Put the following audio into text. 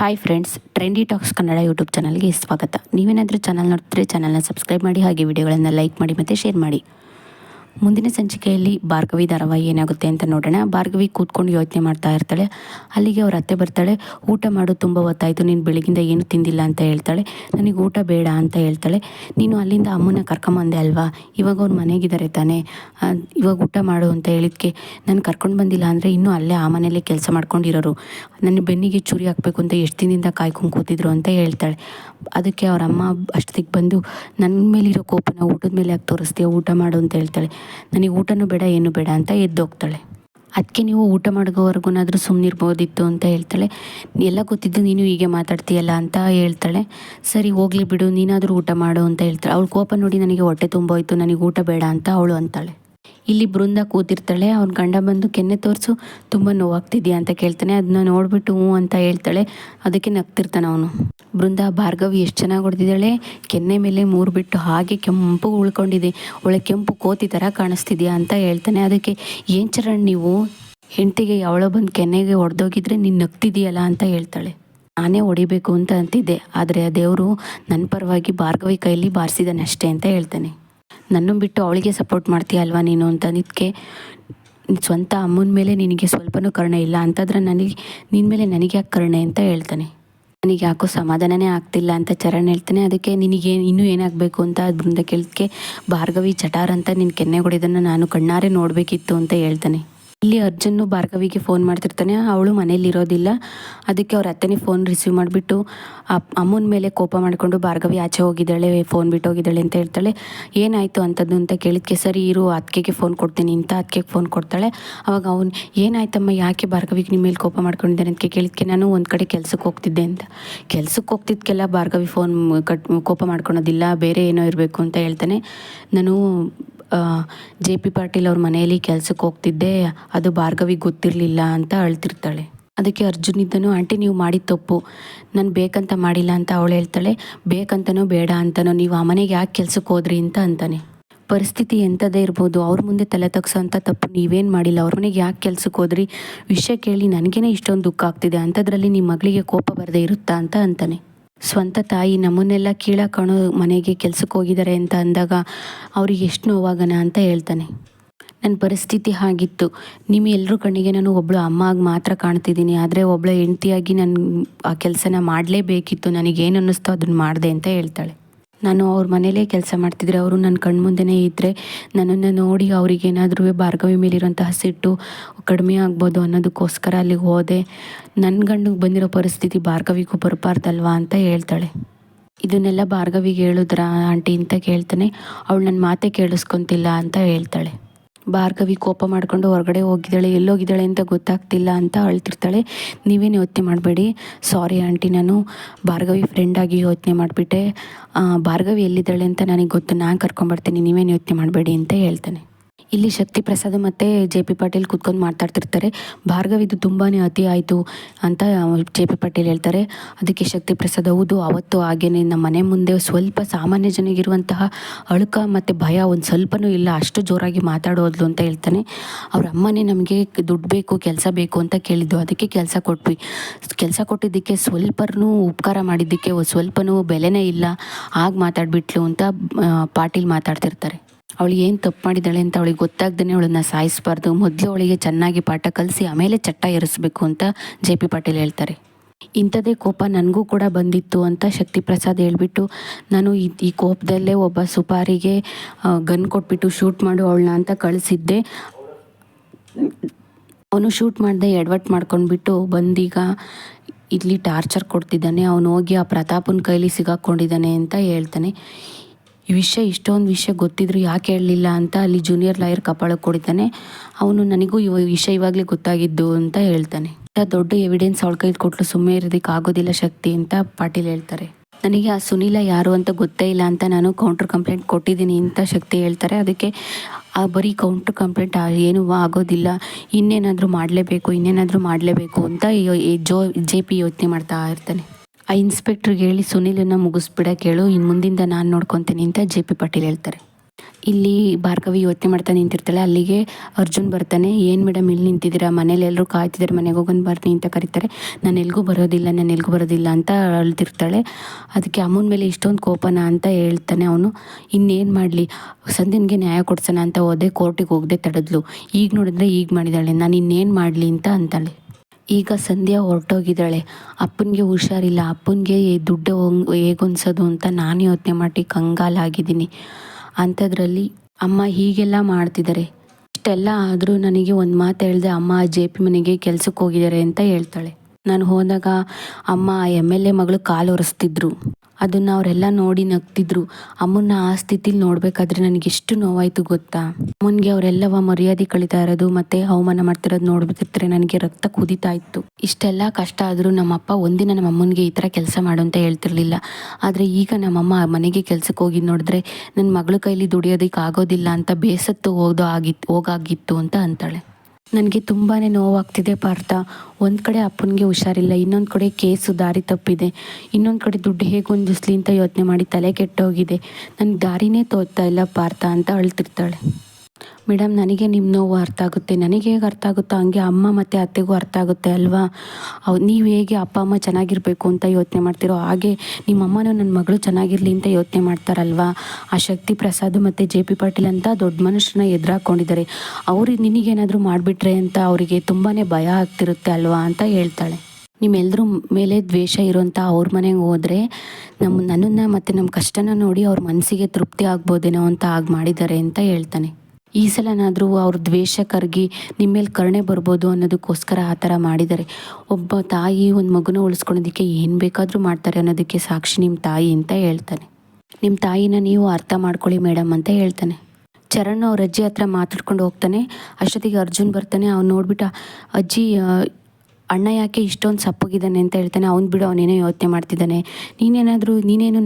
Hi friends trendy talks Kannada YouTube ಚಾನಲ್ಗೆ ಸ್ವಾಗತ. ನೀವೇನಾದರೂ ಚಾನಲ್ ನೋಡ್ತಿದ್ರೆ ಚಾನಲ್ನ ಸಬ್ಸ್ಕ್ರೈಬ್ ಮಾಡಿ, ಹಾಗೆ ವಿಡಿಯೋಗಳನ್ನು ಲೈಕ್ ಮಾಡಿ ಮತ್ತು ಶೇರ್ ಮಾಡಿ. ಮುಂದಿನ ಸಂಚಿಕೆಯಲ್ಲಿ ಭಾರ್ಗವಿ ಧಾರಾವಾಹಿ ಏನಾಗುತ್ತೆ ಅಂತ ನೋಡೋಣ. ಭಾರ್ಗವಿ ಕೂತ್ಕೊಂಡು ಯೋಚನೆ ಮಾಡ್ತಾ ಇರ್ತಾಳೆ. ಅಲ್ಲಿಗೆ ಅವ್ರ ಅತ್ತೆ ಬರ್ತಾಳೆ. ಊಟ ಮಾಡು, ತುಂಬ ಹೊತ್ತಾಯಿತು. ನೀನು ಬೆಳಗಿಂದ ಏನು ತಿಂದಿಲ್ಲ ಅಂತ ಹೇಳ್ತಾಳೆ. ನನಗೆ ಊಟ ಬೇಡ ಅಂತ ಹೇಳ್ತಾಳೆ. ನೀನು ಅಲ್ಲಿಂದ ಅಮ್ಮನ ಕರ್ಕೊಂಬಂದೆ ಅಲ್ವಾ? ಇವಾಗ ಅವ್ರು ಮನೆಗಿದ್ದಾರೆ ತಾನೇ. ಇವಾಗ ಊಟ ಮಾಡು ಅಂತ ಹೇಳಿದ್ಕೆ ನಾನು ಕರ್ಕೊಂಡು ಬಂದಿಲ್ಲ ಅಂದರೆ ಇನ್ನೂ ಅಲ್ಲೇ ಆ ಮನೆಯಲ್ಲೇ ಕೆಲಸ ಮಾಡ್ಕೊಂಡಿರೋರು. ನನ್ನ ಬೆನ್ನಿಗೆ ಚುರಿ ಹಾಕಬೇಕು ಅಂತ ಎಷ್ಟು ದಿನದಿಂದ ಕಾಯ್ಕೊಂಡು ಕೂತಿದ್ರು ಅಂತ ಹೇಳ್ತಾಳೆ. ಅದಕ್ಕೆ ಅವ್ರ ಅಮ್ಮ ಅಷ್ಟಕ್ಕೆ ಬಂದು ನನ್ನ ಮೇಲಿರೋ ಕೋಪನ ಊಟದ ಮೇಲೆ ಯಾಕೆ ತೋರಿಸ್ತೀಯ? ಊಟ ಮಾಡು ಅಂತ ಹೇಳ್ತಾಳೆ. ನನಗೆ ಊಟನೂ ಬೇಡ, ಏನು ಬೇಡ ಅಂತ ಎದ್ದೋಗ್ತಾಳೆ ಅದಕ್ಕೆ ನೀವು ಊಟ ಮಾಡೋವರೆಗೂನಾದರೂ ಸುಮ್ಮನಿರ್ಬೋದಿತ್ತು ಅಂತ ಹೇಳ್ತಾಳೆ. ಎಲ್ಲ ಗೊತ್ತಿದ್ದು ನೀನು ಹೀಗೆ ಮಾತಾಡ್ತೀಯಲ್ಲ ಅಂತ ಹೇಳ್ತಾಳೆ. ಸರಿ, ಹೋಗ್ಲಿ ಬಿಡು, ನೀನಾದರೂ ಊಟ ಮಾಡು ಅಂತ ಹೇಳ್ತಾಳೆ. ಅವಳು ಕೋಪ ನೋಡಿ ನನಗೆ ಹೊಟ್ಟೆ ತುಂಬೋಯ್ತು ನನಗೆ ಊಟ ಬೇಡ ಅಂತ ಅವಳು ಅಂತಾಳೆ. ಇಲ್ಲಿ ಬೃಂದ ಕೂತಿರ್ತಾಳೆ, ಅವ್ನ ಗಂಡ ಬಂದು ಕೆನ್ನೆ ತೋರಿಸು, ತುಂಬ ನೋವಾಗ್ತಿದ್ಯಾ ಅಂತ ಕೇಳ್ತಾನೆ. ಅದನ್ನ ನೋಡ್ಬಿಟ್ಟು ಹ್ಞೂ ಅಂತ ಹೇಳ್ತಾಳೆ. ಅದಕ್ಕೆ ನಗ್ತಿರ್ತಾನೆ ಅವನು. ಬೃಂದ, ಭಾರ್ಗವಿ ಎಷ್ಟು ಚೆನ್ನಾಗಿ ಹೊಡೆದಿದ್ದಾಳೆ. ಕೆನ್ನೆ ಮೇಲೆ ಮೂರು ಬಿಟ್ಟು ಹಾಗೆ ಕೆಂಪು ಉಳ್ಕೊಂಡಿದೆ. ಒಳ್ಳೆ ಕೆಂಪು ಕೋತಿ ಥರ ಕಾಣಿಸ್ತಿದ್ಯಾ ಅಂತ ಹೇಳ್ತಾನೆ. ಅದಕ್ಕೆ, ಏನು ಚರಣ್ ನೀವು? ಹೆಂಡತಿಗೆ ಯಾವಳೋ ಬಂದು ಕೆನ್ನೆಗೆ ಹೊಡೆದೋಗಿದ್ರೆ ನೀನು ನಗ್ತಿದೀಯಲ್ಲ? ಅಂತ ಹೇಳ್ತಾಳೆ. ನಾನೇ ಹೊಡಿಬೇಕು ಅಂತ ಅಂತಿದ್ದೆ. ಆದರೆ ಆ ದೇವರು ನನ್ನ ಪರವಾಗಿ ಭಾರ್ಗವಿ ಕೈಲಿ ಬಾರಿಸಿದಾನೆ ಅಷ್ಟೇ, ಅಂತ ಹೇಳ್ತಾನೆ. ನನ್ನ ಬಿಟ್ಟು ಅವಳಿಗೆ ಸಪೋರ್ಟ್ ಮಾಡ್ತೀಯ ಅಲ್ವಾ ನೀನು ಅಂತ ಇದಕ್ಕೆ ಸ್ವಂತ ಅಮ್ಮನ ಮೇಲೆ ನಿನಗೆ ಸ್ವಲ್ಪನೂ ಕರುಣೆ ಇಲ್ಲ ಅಂತಂದ್ರೆ ನನಗೆ ನಿನ್ನ ಮೇಲೆ ನನಗೆ ಯಾಕೆ ಕರುಣೆ ಅಂತ ಹೇಳ್ತಾನೆ. ನನಗೆ ಯಾಕೋ ಸಮಾಧಾನನೇ ಆಗ್ತಿಲ್ಲ ಅಂತ ಚರಣ್ ಹೇಳ್ತಾನೆ. ಅದಕ್ಕೆ ನಿನಗೆ ಇನ್ನೂ ಏನಾಗಬೇಕು ಅಂತ ಅದರಿಂದ ಕೇಳಿದ್ಕೆ ಭಾರ್ಗವಿ ಚಟಾರ್ ಅಂತ ನಿನ್ನ ಕೆನ್ನೆ ಹೊಡೆದನ್ನು ನಾನು ಕಣ್ಣಾರೆ ನೋಡಬೇಕಿತ್ತು ಅಂತ ಹೇಳ್ತಾನೆ. ಇಲ್ಲಿ ಅರ್ಜುನ್ ಭಾರ್ಗವಿಗೆ ಫೋನ್ ಮಾಡ್ತಿರ್ತಾನೆ. ಅವಳು ಮನೇಲಿ ಇರೋದಿಲ್ಲ. ಅದಕ್ಕೆ ಅವ್ರ ಅತ್ತೆನೇ ಫೋನ್ ರಿಸೀವ್ ಮಾಡಿಬಿಟ್ಟು ಅಮ್ಮನ ಮೇಲೆ ಕೋಪ ಮಾಡಿಕೊಂಡು ಭಾರ್ಗವಿ ಆಚೆ ಹೋಗಿದ್ದಾಳೆ ಫೋನ್ ಬಿಟ್ಟು ಹೋಗಿದ್ದಾಳೆ ಅಂತ ಹೇಳ್ತಾಳೆ. ಏನಾಯಿತು ಅಂಥದ್ದು ಅಂತ ಕೇಳಿದ್ಕೆ, ಸರಿ ಇರು ಅತ್ತಿಗೆಗೆ ಫೋನ್ ಕೊಡ್ತೀನಿ ಅಂತ ಅತ್ತಿಗೆಗೆ ಫೋನ್ ಕೊಡ್ತಾಳೆ. ಅವಾಗ ಅವ್ನು, ಏನಾಯ್ತಮ್ಮ, ಯಾಕೆ ಭಾರ್ಗವಿಗೆ ನಿಮ್ಮ ಮೇಲೆ ಕೋಪ ಮಾಡ್ಕೊಂಡಿದ್ದಾನೆ ಅಂತ ಕೇಳಿದ್ಕೆ, ನಾನು ಒಂದು ಕಡೆ ಕೆಲ್ಸಕ್ಕೆ ಹೋಗ್ತಿದ್ದೆ ಅಂತ. ಕೆಲ್ಸಕ್ಕೆ ಹೋಗ್ತಿದ್ಕೆಲ್ಲ ಭಾರ್ಗವಿ ಫೋನ್ ಕಟ್, ಕೋಪ ಮಾಡ್ಕೊಳೋದಿಲ್ಲ, ಬೇರೆ ಏನೋ ಇರಬೇಕು ಅಂತ ಹೇಳ್ತಾನೆ. ನಾನು ಜೆ ಪಿ ಪಾಟೀಲ್ ಅವ್ರ ಮನೆಯಲ್ಲಿ ಕೆಲ್ಸಕ್ಕೆ ಹೋಗ್ತಿದ್ದೆ, ಅದು ಭಾರ್ಗವಿಗೆ ಗೊತ್ತಿರಲಿಲ್ಲ ಅಂತ ಅಳ್ತಿರ್ತಾಳೆ. ಅದಕ್ಕೆ ಅರ್ಜುನ್ ಇದ್ದನು ಆಂಟಿ, ನೀವು ಮಾಡಿದ ತಪ್ಪು. ನಾನು ಬೇಕಂತ ಮಾಡಿಲ್ಲ ಅಂತ ಅವಳು ಹೇಳ್ತಾಳೆ. ಬೇಕಂತನೋ ಬೇಡ ಅಂತನೋ, ನೀವು ಆ ಮನೆಗೆ ಯಾಕೆ ಕೆಲ್ಸಕ್ಕೆ ಹೋದ್ರಿ ಅಂತ ಅಂತಾನೆ. ಪರಿಸ್ಥಿತಿ ಎಂಥದೇ ಇರ್ಬೋದು, ಅವ್ರ ಮುಂದೆ ತಲೆ ತಗ್ಸೋಂಥ ತಪ್ಪು ನೀವೇನು ಮಾಡಿಲ್ಲ. ಅವ್ರ ಮನೆಗೆ ಯಾಕೆ ಕೆಲ್ಸಕ್ಕೆ ಹೋದ್ರಿ? ವಿಷಯ ಕೇಳಿ ನನಗೇನೆ ಇಷ್ಟೊಂದು ದುಃಖ ಆಗ್ತಿದೆ. ಅಂಥದ್ರಲ್ಲಿ ನಿಮ್ಮ ಮಗಳಿಗೆ ಕೋಪ ಬರದೇ ಇರುತ್ತಾ? ಅಂತ ಅಂತಾನೆ. ಸ್ವಂತ ತಾಯಿ ನಮ್ಮನ್ನೆಲ್ಲ ಕೀಳ ಕಾಣೋ ಮನೆಗೆ ಕೆಲ್ಸಕ್ಕೆ ಹೋಗಿದ್ದಾರೆ ಅಂತ ಅಂದಾಗ ಅವ್ರಿಗೆ ಎಷ್ಟು ನೋವಾಗಣ ಅಂತ ಹೇಳ್ತಾನೆ. ನನ್ನ ಪರಿಸ್ಥಿತಿ ಹಾಗಿತ್ತು. ನಿಮ್ಮ ಎಲ್ಲರ ಕಣ್ಣಿಗೆ ನಾನು ಒಬ್ಬಳು ಅಮ್ಮ ಆಗಿ ಮಾತ್ರ ಕಾಣ್ತಿದ್ದೀನಿ. ಆದರೆ ಒಬ್ಬಳ ಹೆಂಡತಿಯಾಗಿ ನಾನು ಆ ಕೆಲಸನ ಮಾಡಲೇಬೇಕಿತ್ತು. ನನಗೇನು ಅನ್ನಿಸ್ತೋ ಅದನ್ನು ಮಾಡಿದೆ ಅಂತ ಹೇಳ್ತಾಳೆ. ನಾನು ಅವ್ರ ಮನೇಲೇ ಕೆಲಸ ಮಾಡ್ತಿದ್ರೆ, ಅವರು ನನ್ನ ಕಣ್ಮುಂದೆನೇ ಇದ್ದರೆ ನನ್ನನ್ನು ನೋಡಿ ಅವ್ರಿಗೇನಾದ್ರೂ ಭಾರ್ಗವಿ ಮೇಲಿರುವಂತಹ ಸಿಟ್ಟು ಕಡಿಮೆ ಆಗ್ಬೋದು ಅನ್ನೋದಕ್ಕೋಸ್ಕರ ಅಲ್ಲಿಗೆ ಹೋದೆ. ನನ್ನ ಗಂಡಿಗೆ ಬಂದಿರೋ ಪರಿಸ್ಥಿತಿ ಭಾರ್ಗವಿಗೂ ಬರಬಾರ್ದಲ್ವಾ ಅಂತ ಹೇಳ್ತಾಳೆ. ಇದನ್ನೆಲ್ಲ ಭಾರ್ಗವಿಗೆ ಹೇಳಿದ್ರ, ಆಂಟಿ ಅಂತ ಕೇಳ್ತಾನೆ. ಅವಳು ನನ್ನ ಮಾತೆ ಕೇಳಿಸ್ಕೊತಿಲ್ಲ ಅಂತ ಹೇಳ್ತಾಳೆ. ಭಾರ್ಗವಿ ಕೋಪ ಮಾಡಿಕೊಂಡು ಹೊರಗಡೆ ಹೋಗಿದ್ದಾಳೆ, ಎಲ್ಲೋಗಿದ್ದಾಳೆ ಅಂತ ಗೊತ್ತಾಗ್ತಿಲ್ಲ ಅಂತ ಅಳ್ತಿರ್ತಾಳೆ. ನೀವೇನು ಯೋಚನೆ ಮಾಡಬೇಡಿ. ಸಾರಿ ಆಂಟಿ ನಾನು ಭಾರ್ಗವಿ ಫ್ರೆಂಡಾಗಿ ಯೋಚನೆ ಮಾಡಿಬಿಟ್ಟೆ. ಭಾರ್ಗವಿ ಎಲ್ಲಿದ್ದಾಳೆ ಅಂತ ನನಗೆ ಗೊತ್ತು, ನಾನು ಕರ್ಕೊಂಬರ್ತೀನಿ ನೀವೇನು ಯೋಚನೆ ಮಾಡಬೇಡಿ ಅಂತ ಹೇಳ್ತಾನೆ. ಇಲ್ಲಿ ಶಕ್ತಿ ಪ್ರಸಾದ್ ಮತ್ತು ಜೆ ಪಿ ಪಾಟೀಲ್ ಕುತ್ಕೊಂಡು ಮಾತಾಡ್ತಿರ್ತಾರೆ. ಭಾರ್ಗವಿದು ತುಂಬಾ ಅತಿ ಆಯಿತು ಅಂತ ಜೆ ಪಿ ಪಾಟೀಲ್ ಹೇಳ್ತಾರೆ. ಅದಕ್ಕೆ ಶಕ್ತಿ ಪ್ರಸಾದ್ ಹೌದು ಅವತ್ತು ಹಾಗೇನೆ ನಮ್ಮ ಮನೆ ಮುಂದೆ ಸ್ವಲ್ಪ ಸಾಮಾನ್ಯ ಜನಗಿರುವಂತಹ ಅಳುಕ ಮತ್ತು ಭಯ ಒಂದು ಸ್ವಲ್ಪನೂ ಇಲ್ಲ, ಅಷ್ಟು ಜೋರಾಗಿ ಮಾತಾಡೋದ್ಲು ಅಂತ ಹೇಳ್ತಾನೆ. ಅವ್ರ ಅಮ್ಮನೇ ನಮಗೆ ದುಡ್ಡು ಬೇಕು, ಕೆಲಸ ಬೇಕು ಅಂತ ಕೇಳಿದ್ದು. ಅದಕ್ಕೆ ಕೆಲಸ ಕೊಟ್ವಿ. ಕೆಲಸ ಕೊಟ್ಟಿದ್ದಕ್ಕೆ ಸ್ವಲ್ಪನೂ ಉಪಕಾರ ಮಾಡಿದ್ದಕ್ಕೆ ಸ್ವಲ್ಪನೂ ಬೆಲೆನೇ ಇಲ್ಲ. ಆಗ ಮಾತಾಡ್ಬಿಟ್ಲು ಅಂತ ಪಾಟೀಲ್ ಮಾತಾಡ್ತಿರ್ತಾರೆ. ಅವಳು ಏನು ತಪ್ಪು ಮಾಡಿದ್ದಾಳೆ ಅಂತ ಅವಳಿಗೆ ಗೊತ್ತಾಗ್ದೇ ಅವಳನ್ನ ಸಾಯಿಸಬಾರ್ದು. ಮೊದಲು ಅವಳಿಗೆ ಚೆನ್ನಾಗಿ ಪಾಠ ಕಲಿಸಿ ಆಮೇಲೆ ಚಟ್ಟ ಏರಿಸ್ಬೇಕು ಅಂತ ಜೆ ಪಿ ಪಾಟೀಲ್ ಹೇಳ್ತಾರೆ. ಇಂಥದ್ದೇ ಕೋಪ ನನಗೂ ಕೂಡ ಬಂದಿತ್ತು ಅಂತ ಶಕ್ತಿ ಪ್ರಸಾದ್ ಹೇಳಿಬಿಟ್ಟು, ನಾನು ಈ ಈ ಕೋಪದಲ್ಲೇ ಒಬ್ಬ ಸುಪಾರಿಗೆ ಗನ್ ಕೊಟ್ಬಿಟ್ಟು ಶೂಟ್ ಮಾಡು ಅವಳನ್ನ ಅಂತ ಕಳಿಸಿದ್ದೆ. ಅವನು ಶೂಟ್ ಮಾಡಿದೆ ಎಡ್ವರ್ಟ್ ಮಾಡ್ಕೊಂಡ್ಬಿಟ್ಟು ಬಂದೀಗ ಇಲ್ಲಿ ಟಾರ್ಚರ್ ಕೊಡ್ತಿದ್ದಾನೆ. ಅವನು ಹೋಗಿ ಆ ಪ್ರತಾಪನ ಕೈಲಿ ಸಿಗಾಕೊಂಡಿದ್ದಾನೆ ಅಂತ ಹೇಳ್ತಾನೆ. ಈ ವಿಷಯ, ಇಷ್ಟೊಂದು ವಿಷಯ ಗೊತ್ತಿದ್ರು ಯಾಕೆ ಹೇಳಲಿಲ್ಲ ಅಂತ ಅಲ್ಲಿ ಜೂನಿಯರ್ ಲಾಯರ್ ಕಪಾಳಕ್ಕೆ ಕೊಡಿತಾನೆ ಅವನು ನನಗೂ ಇವ ವಿಷಯ ಇವಾಗಲೇ ಗೊತ್ತಾಗಿದ್ದು ಅಂತ ಹೇಳ್ತಾನೆ. ದೊಡ್ಡ ಎವಿಡೆನ್ಸ್ ಅವಳ ಕೈಲಿ ಕೊಟ್ಲು ಸುಮ್ಮನೆ ಇರೋದಕ್ಕೆ ಆಗೋದಿಲ್ಲ ಶಕ್ತಿ ಅಂತ ಪಾಟೀಲ್ ಹೇಳ್ತಾರೆ. ನನಗೆ ಆ ಸುನೀಲ ಯಾರು ಅಂತ ಗೊತ್ತೇ ಇಲ್ಲ ಅಂತ ನಾನು ಕೌಂಟ್ರ್ ಕಂಪ್ಲೇಂಟ್ ಕೊಟ್ಟಿದ್ದೀನಿ ಅಂತ ಶಕ್ತಿ ಹೇಳ್ತಾರೆ. ಅದಕ್ಕೆ ಆ ಬರೀ ಕೌಂಟ್ರ್ ಕಂಪ್ಲೇಂಟ್ ಏನೂ ಆಗೋದಿಲ್ಲ. ಇನ್ನೇನಾದರೂ ಮಾಡಲೇಬೇಕು ಇನ್ನೇನಾದರೂ ಮಾಡಲೇಬೇಕು ಅಂತ ಜೋ, ಜೆ ಪಿ ಯೋಚನೆ ಮಾಡ್ತಾ ಇರ್ತಾನೆ. ಆ ಇನ್ಸ್ಪೆಕ್ಟ್ರಿಗೆ ಹೇಳಿ, ಸುನೀಲನ್ನು ಮುಗಿಸ್ಬಿಡಕ್ಕೆ ಹೇಳು ಇನ್ನು ಮುಂದಿಂದ ನಾನು ನೋಡ್ಕೊತೀನಿ ಅಂತ ಜೆ ಪಿ ಪಾಟೀಲ್ ಹೇಳ್ತಾರೆ. ಇಲ್ಲಿ ಭಾರ್ಗವಿ ಯೋಚನೆ ಮಾಡ್ತಾ ನಿಂತಿರ್ತಾಳೆ. ಅಲ್ಲಿಗೆ ಅರ್ಜುನ್ ಬರ್ತಾನೆ. ಏನು ಮೇಡಮ್ ಇಲ್ಲಿ ನಿಂತಿದ್ದೀರಾ? ಮನೇಲಿ ಎಲ್ಲರೂ ಕಾಯ್ತಿದ್ದಾರೆ, ಮನೆಗೆ ಹೋಗೋಣ ಬರ್ತೀನಿ ಅಂತ ಕರೀತಾರೆ. ನಾನು ಎಲ್ಗೂ ಬರೋದಿಲ್ಲ, ನಾನು ಎಲ್ಗೂ ಬರೋದಿಲ್ಲ ಅಂತ ಅಳ್ತಿರ್ತಾಳೆ. ಅದಕ್ಕೆ ಅಮ್ಮನ ಮೇಲೆ ಇಷ್ಟೊಂದು ಕೋಪನ ಅಂತ ಹೇಳ್ತಾನೆ ಅವನು. ಇನ್ನೇನು ಮಾಡಲಿ? ಸಂಧ್ಯನಿಗೆ ನ್ಯಾಯ ಕೊಡ್ಸೋಣ ಅಂತ ಹೋದೆ, ಕೋರ್ಟಿಗೆ ಹೋಗದೆ ತಡೆದ್ಲು. ಈಗ ನೋಡಿದ್ರೆ ಈಗ ಮಾಡಿದಾಳೆ. ನಾನು ಇನ್ನೇನು ಮಾಡಲಿ? ಅಂತ ಅಂತಾಳೆ. ಈಗ ಸಂಧ್ಯಾ ಹೊರಟೋಗಿದ್ದಾಳೆ. ಅಪ್ಪನಿಗೆ ಹುಷಾರಿಲ್ಲ. ಅಪ್ಪನಿಗೆ ದುಡ್ಡು ಹೇಗೆ ಹೊಂದ್ಸೋದು ಅಂತ ನಾನು ಯೋಚನೆ ಮಾಡಿ ಕಂಗಾಲಾಗಿದ್ದೀನಿ ಅಂಥದ್ರಲ್ಲಿ ಅಮ್ಮ ಹೀಗೆಲ್ಲ ಮಾಡ್ತಿದ್ದಾರೆ ಇಷ್ಟೆಲ್ಲ ಆದರೂ ನನಗೆ ಒಂದು ಮಾತು ಹೇಳಿದೆ, ಅಮ್ಮ, ಜೆ ಪಿ ಮನೆಗೆ ಕೆಲ್ಸಕ್ಕೆ ಹೋಗಿದ್ದಾರೆ ಅಂತ ಹೇಳ್ತಾಳೆ. ನಾನು ಹೋದಾಗ ಅಮ್ಮ ಎಂ ಎಲ್ ಎ ಮಗಳು ಕಾಲು ಒರೆಸ್ತಿದ್ರು. ಅದನ್ನು ಅವರೆಲ್ಲ ನೋಡಿ ನಗ್ತಿದ್ರು. ಅಮ್ಮನ್ನ ಆ ಸ್ಥಿತಿಲಿ ನೋಡಬೇಕಾದ್ರೆ ನನಗೆ ಎಷ್ಟು ನೋವಾಯಿತು ಗೊತ್ತಾ? ಅಮ್ಮನಿಗೆ ಅವರೆಲ್ಲವ ಮರ್ಯಾದೆ ಕಳೀತಾ ಇರೋದು ಮತ್ತೆ ಅವಮಾನ ಮಾಡ್ತಿರೋದು ನೋಡ್ಬಿಟ್ಟಿರ್ತಾರೆ. ನನಗೆ ರಕ್ತ ಕುದೀತಾ ಇತ್ತು. ಇಷ್ಟೆಲ್ಲ ಕಷ್ಟ ಆದರೂ ನಮ್ಮಪ್ಪ ಒಂದಿನ ನಮ್ಮ ಅಮ್ಮನಿಗೆ ಈ ಥರ ಕೆಲಸ ಮಾಡು ಅಂತ ಹೇಳ್ತಿರ್ಲಿಲ್ಲ. ಆದರೆ ಈಗ ನಮ್ಮಮ್ಮ ಮನೆಗೆ ಕೆಲಸಕ್ಕೆ ಹೋಗಿ ನೋಡಿದ್ರೆ ನನ್ನ ಮಗಳ ಕೈಲಿ ದುಡಿಯೋದಕ್ಕೆ ಆಗೋದಿಲ್ಲ ಅಂತ ಬೇಸತ್ತು ಹೋದೋ ಆಗಿತ್ತು ಹೋಗಾಗಿತ್ತು ಅಂತ ಅಂತಾಳೆ. ನನಗೆ ತುಂಬಾ ನೋವಾಗ್ತಿದೆ ಪಾರ್ಥ. ಒಂದು ಕಡೆ ಅಪ್ಪನಿಗೆ ಹುಷಾರಿಲ್ಲ, ಇನ್ನೊಂದು ಕಡೆ ಕೇಸು, ದಾರಿ ತಪ್ಪಿದೆ. ಇನ್ನೊಂದು ಕಡೆ ದುಡ್ಡು ಹೇಗೆ ಹೊಂದಿಸ್ಲಿ ಅಂತ ಯೋಚನೆ ಮಾಡಿ ತಲೆ ಕೆಟ್ಟೋಗಿದೆ. ನನಗೆ ದಾರಿನೇ ತೋರ್ತಾ ಇಲ್ಲ ಪಾರ್ಥ ಅಂತ ಅಳ್ತಿರ್ತಾಳೆ. ಮೇಡಮ್, ನನಗೆ ನಿಮ್ಮ ನೋವು ಅರ್ಥ ಆಗುತ್ತೆ. ನನಗೆ ಹೇಗೆ ಅರ್ಥ ಆಗುತ್ತೋ ಹಂಗೆ ಅಮ್ಮ ಮತ್ತು ಅತ್ತೆಗೂ ಅರ್ಥ ಆಗುತ್ತೆ ಅಲ್ವಾ? ಅವ್, ನೀವು ಹೇಗೆ ಅಪ್ಪ, ಅಮ್ಮ ಚೆನ್ನಾಗಿರಬೇಕು ಅಂತ ಯೋಚನೆ ಮಾಡ್ತಿರೋ ಹಾಗೆ ನಿಮ್ಮ ಅಮ್ಮನೂ ನನ್ನ ಮಗಳು ಚೆನ್ನಾಗಿರಲಿ ಅಂತ ಯೋಚನೆ ಮಾಡ್ತಾರಲ್ವಾ? ಆ ಶಕ್ತಿ ಪ್ರಸಾದ್ ಮತ್ತು ಜೆ ಪಿ ಪಾಟೀಲ್ ಅಂತ ದೊಡ್ಡ ಮನುಷ್ಯನ ಎದುರಾಕೊಂಡಿದ್ದಾರೆ. ಅವ್ರು ನಿನಗೇನಾದರೂ ಮಾಡಿಬಿಟ್ರೆ ಅಂತ ಅವರಿಗೆ ತುಂಬಾ ಭಯ ಆಗ್ತಿರುತ್ತೆ ಅಲ್ವಾ? ಅಂತ ಹೇಳ್ತಾಳೆ. ನಿಮ್ಮೆಲ್ಲರ ಮೇಲೆ ದ್ವೇಷ ಇರೋಂಥ ಅವ್ರ ಮನೆಗೆ ಹೋದರೆ ನಮ್ಮ ನನ್ನನ್ನು ಮತ್ತು ನಮ್ಮ ಕಷ್ಟನ ನೋಡಿ ಅವ್ರ ಮನಸ್ಸಿಗೆ ತೃಪ್ತಿ ಆಗ್ಬೋದೇನೋ ಅಂತ ಆಗಿ ಮಾಡಿದ್ದಾರೆ ಅಂತ ಹೇಳ್ತಾನೆ. ಈ ಸಲನಾದರೂ ಅವ್ರ ದ್ವೇಷ ಕರಗಿ ನಿಮ್ಮ ಮೇಲೆ ಕರುಣೆ ಬರ್ಬೋದು ಅನ್ನೋದಕ್ಕೋಸ್ಕರ ಆ ಥರ ಮಾಡಿದ್ದಾರೆ. ಒಬ್ಬ ತಾಯಿ ಒಂದು ಮಗುನ ಉಳಿಸ್ಕೊಳೋದಕ್ಕೆ ಏನು ಬೇಕಾದರೂ ಮಾಡ್ತಾರೆ ಅನ್ನೋದಕ್ಕೆ ಸಾಕ್ಷಿ ನಿಮ್ಮ ತಾಯಿ ಅಂತ ಹೇಳ್ತಾನೆ. ನಿಮ್ಮ ತಾಯಿನ ನೀವು ಅರ್ಥ ಮಾಡ್ಕೊಳ್ಳಿ ಮೇಡಮ್ ಅಂತ ಹೇಳ್ತಾನೆ. ಚರಣ್ ಅವ್ರ ಅಜ್ಜಿ ಹತ್ರ ಮಾತಾಡ್ಕೊಂಡು ಹೋಗ್ತಾನೆ. ಅಷ್ಟೊತ್ತಿಗೆ ಅರ್ಜುನ್ ಬರ್ತಾನೆ. ಅವ್ನು ನೋಡ್ಬಿಟ್ಟು, ಅಜ್ಜಿ ಅಣ್ಣ ಯಾಕೆ ಇಷ್ಟೊಂದು ಸಪ್ಪಗಿದ್ದಾನೆ? ಅಂತ ಹೇಳ್ತಾನೆ. ಅವ್ನು ಬಿಡು ಅವನೇನೋ ಯೋಚನೆ ಮಾಡ್ತಿದ್ದಾನೆ. ನೀನೇನಾದರೂ, ನೀನೇನು